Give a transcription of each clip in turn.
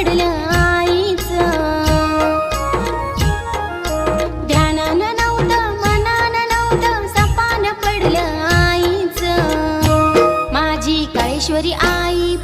आई पा ध्यानान नव्हतं माझी काळेश्वरी आई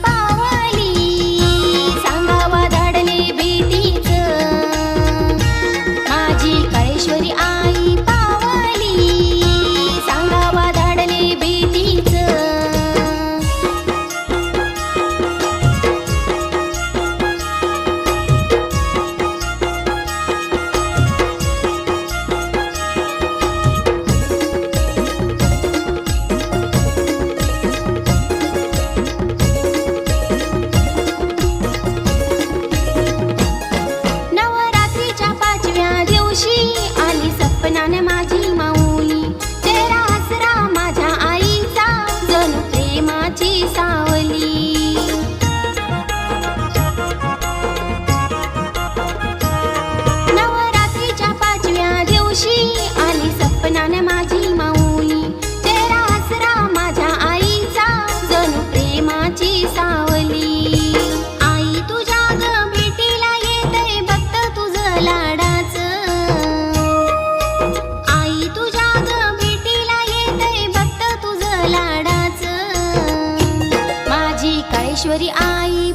माझी काळेश्वरी आई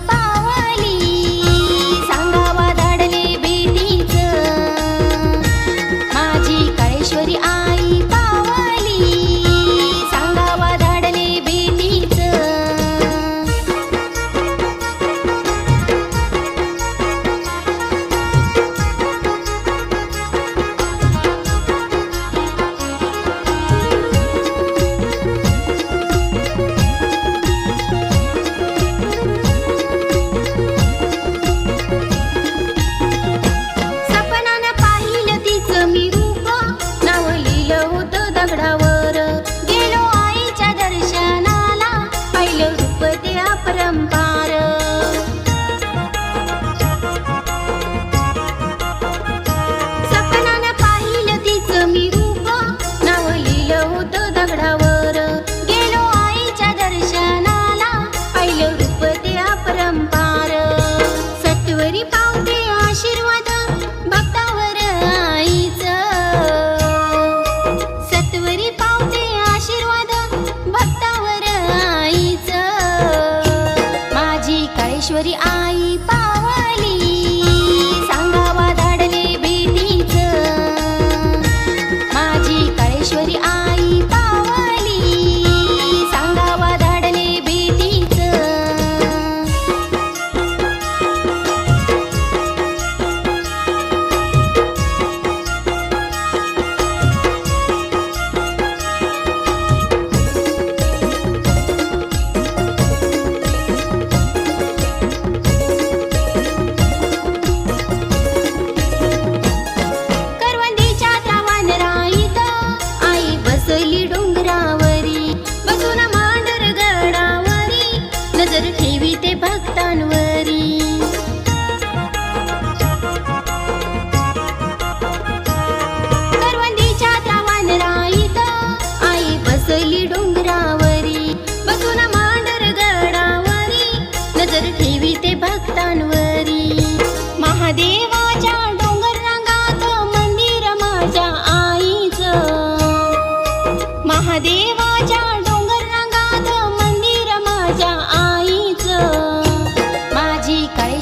学的阿姨吧。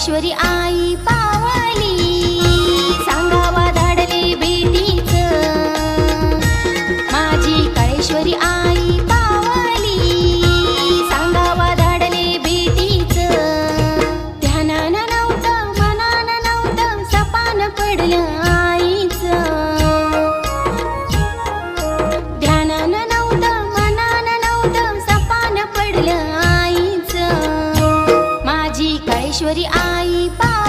学的阿姨吧。ऐश्वरी आई पा